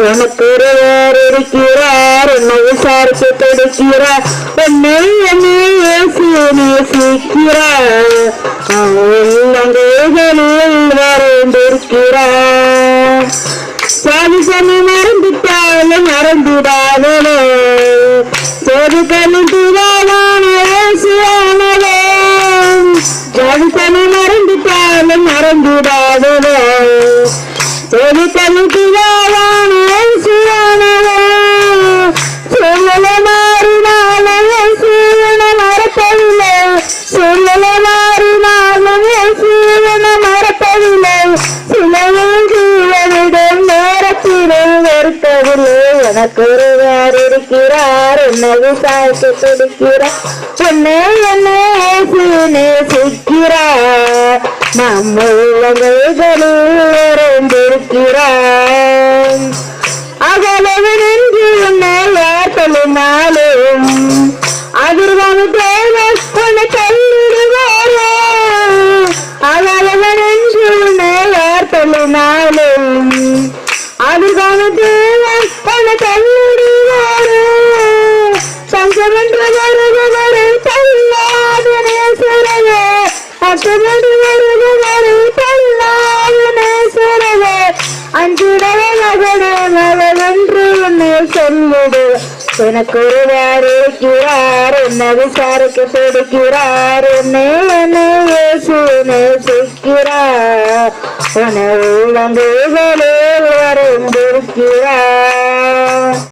உனக்கு ஒருவர் இருக்கிறார் என்னை விசாரித்து தடுக்கிறார் என்னை என்னை இயேசு நேசிக்கிறார். உள்ளங்கைகளில் வரைந்திருக்கிறார். சாதிசனை மறந்துட்டாலும் மறந்துடாதலே சொதுக்கணும் துவாவான இயேசுவானவே சாதிசனை மறந்துட்டாலும் மறந்துடாதலே சொதுக்கணும் துவாவான மாறினாலும் இயேசுவனை மறப்பதில்லை சொல்லலை மாறினாலும் இயேசுவனை மறப்பதில்லை சிலையில் ஜீவனிடம் நேரத்திலும் வெறுக்கவில்லை எனக்கு ஒருவர் இருக்கிறார் என்னை விசாரிக்க துடிக்கிறார் உன்னை என்னை நேசிக்கிறார் நம்ம உள்ளங்களில் ஏத்தலினாலும் அதிர்வான தேவன் உன்னை கைவிடுவாரோ சங்கமென்று வருபவரை தள்ளாது நேசரவே அச்சமென்று வருபவரை தள்ளாது நேசரவே அஞ்சுடவே மகனே மகனென்று உன்னை சொல்லிடு எனக்கு ஒருவர் இருக்கிறார் என்ன விசாரிக்க பிடிக்கிறார் என்னை என்னை இயேசு நேசிக்கிறார் உன்னை உள்ளங்கைகளே வரைந்திருக்கிறார்